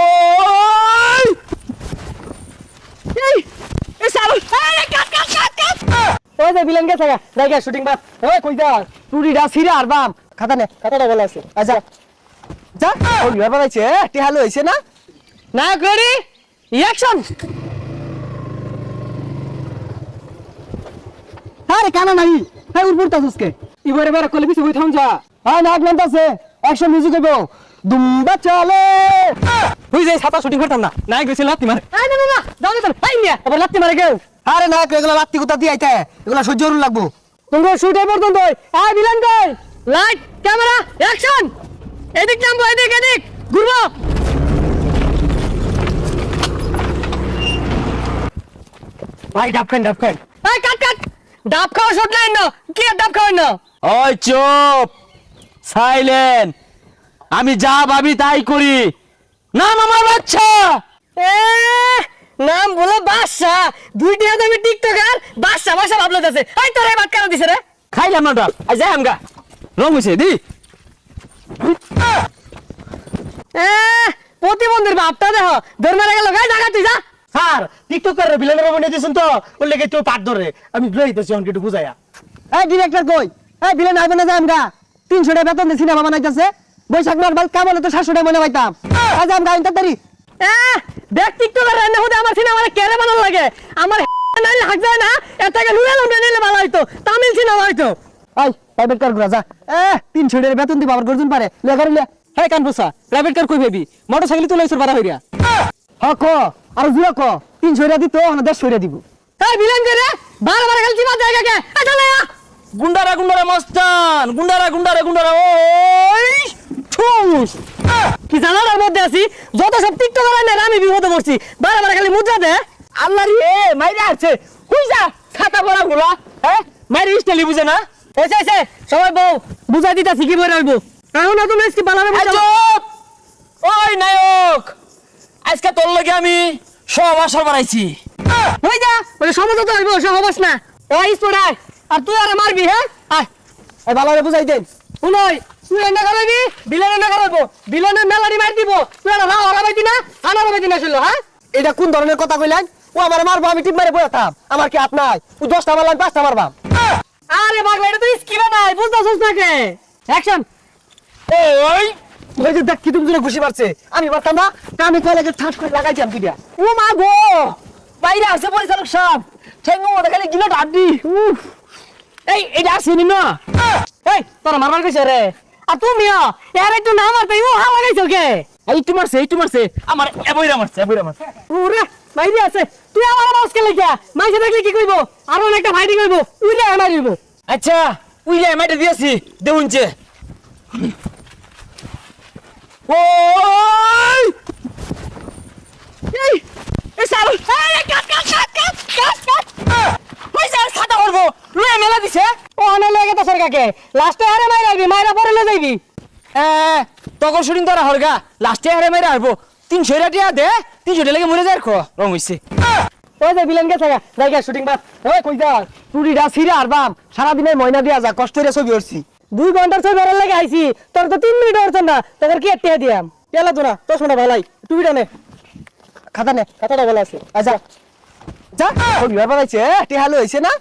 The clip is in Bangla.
ওই এই এ সারো। এই কাট কাট কাট কাট। ওই যে বিলেন গেছে গা। জায়গা শুটিং বাস ওই কই যা? টুরি ডা সিরা আর বাম। খাতা নে খাতাটা বলা আছে। আচ্ছা যা। ও বিবার বানাইছে টিহালো হইছে না? না করি অ্যাকশন আরে কানা নাই হ্যাঁ উড় পড়তা সুসকে এবারে এবারে কলে বিছে বই থাম যা। হ্যাঁ নাক নামতাছে। অ্যাকশন মিউজিক হইব। দুম্বা চলে। তুই যে ছাতা শুটিং করতাম না। নাই গেছিল লাত্তি মারে। না না না দাও দাও এই নিয়া আবার লাত্তি মারে কেউ। আরে না এগুলা লাত্তি কুতা দিয়ে আইতে। এগুলা সহ্য করুন লাগবো। তোমরা শুট এ পর্যন্ত আই ভিলেন কই লাইট ক্যামেরা অ্যাকশন এদিক নামবো এদিক এদিক। ঘুরবো। ভাই ডাব খান ডাব খান। এই কাট কাট। ডাব খাওয়া শুট লাইন না। কি ডাব না? ওই চুপ। সাইলেন্ট আমি যা ভাবি তাই করি। নাম আমার বাচ্চা। নাম বলে বাদশা দুইটি হাতে আমি টিকটকার বাদশা বাদশা ভাবলো যাচ্ছে। এই তোরে বাদ কেন দিছে রে? খাইলাম না ডাল আই যাই আমগা। রং হইছে দি। এ প্রতিবন্ধীর বাপটা দেহ ধর মারা গেল গাই জায়গা তুই যা। স্যার টিকটক করে ভিলেনের বাবু নিয়ে দিয়েছেন তো ওর লেগে তুই পাট ধরে। আমি লইতেছি অনেক একটু বুঝাইয়া। এই ডিরেক্টর কই? এই ভিলেন আইবে না যাম গা তিনশো টাকা বেতন দিয়ে সিনেমা বানাইতেছে। বৈশাখ মাস বাল কামলে তো টাকা মনে পাইতাম। আজ আম গা তাড়াতাড়ি। এ দেখ টিকটকের রান্না হতে আমার সিনেমা কেড়ে বানানো লাগে। আমার নাইলে হাক যায় না এটাকে লুড়ে লুড়ে নিলে ভালো হইতো তামিল সিনেমা হইতো। আই প্রাইভেট কার ঘুরা যা। এ তিনশো টাকা বেতন দিব আবার গর্জন পারে। লে করে লে। হ্যাঁ কানপুসা প্রাইভেট কার কই বেবি মোটরসাইকেল তুলে এসে বাড়া হইরা। হ ক আর জুয়া ক। তিনশো টাকা দিত না দেড়শো টাকা দিব। এই বিলেন করে বারবার বারে খেলছি বাদ জায়গা কে এ চলে আ গুন্ডারা গুন্ডারা মস্তান। গুন্ডারা গুন্ডারা গুন্ডারা ওই ঠুস কি জানার মধ্যে আছি? যত সব টিকটক আমি বিপদে পড়ছি। বারে বারে খালি মুদ্রা দে। আল্লাহ রে মাইরে আছে। হুই যা ছাতা পড়া গুলা হ্যাঁ? মাইরে স্টাইলি বুঝে না? এসে এসে সবাই বউ বুঝাই দিতাছি কি বই রইব এখন না তুমি কি বালাবে চুপ! ওই নায়ক! আজকে তোর লগে আমি সব আসর বানাইছি। হই যা বলে সমঝোতা তো হইব সহবাস না। ওই স্পোর্টাই আর তুই আরে মারবি হ্যাঁ? আয় ভালো বুঝাই দেন শুনই তুই এনে করাবি? বিলেনের মেলারি মার দিব। তুই এটা রাও হারাবাইতি না? আনার বাইতি না শুনলো হ্যাঁ? এটা কোন ধরনের কথা কইলেন? ও আমার মারবো আমি টিপ মারে বয়ে থাম আমার কি হাত নাই? ও দশটা মারলাম পাঁচটা মারবাম। আরে পাগলা এটা তো স্কিমে নাই বুঝতেছিস না কে? অ্যাকশন ওই ওই যে দেখ কি তুমি খুশি পারছে আমি পারতাম না আমি কলেজে ঠাস করে লাগাইছিলাম দুইটা। ও মা গো বাইরে আছে পরিচালক সাহেব। ঠেঙ্গো মধ্যে খালি গিলো ডাড্ডি উফ। এই এটা আসেনি না। এই তোরা মারবার কইছে রে? আর তুমিও এর একটু না মারতে ও হালা গাইছো কে? এই তোমার সে এই তোমার সে আমার এবইরা মারছে এবইরা মারছে। ওরে বাইরে আছে। তুই আমার মাউসকে লেখা মাইসে দেখলে কি কইবো? আর একটা ফাইটিং কইবো। উইলে মারিব আচ্ছা উইলে মাইটা দিয়েছি দেউনছে ওই! এই এই সাল। এই কাট কাট কাট কাট কাট স্যার ছাতা করব লুয়ে মেলা দিছে। ও অনে লাগে তো সরকাকে লাস্টে আরে মাইরাবি মাইরা পরে লে যাইবি। এ তখন শুটিং তোরা হলগা। লাস্টে হারে মেরে আসব। তিনশো টাকা দে তিনশো টাকা মরে যায় খো রং হইছে। ওই যে বিলেন গেছে জায়গা শুটিং বাস ওই কই যা টুরিটা সিরা আর বাম। সারাদিনের ময়না দিয়া যা কষ্ট করে ছবি উঠছি। দুই ঘণ্টার ছবি বেড়ার লাগে আইছি। তোর তো তিন মিনিট হচ্ছে না তোর কি একটা দিয়াম এলা তোর শোনা ভালাই টুপিটা নে। খাতা নে খাতাটা ভালো আছে। আচ্ছা যা। ও বিবার বানাইছে টিহালো হইছে না?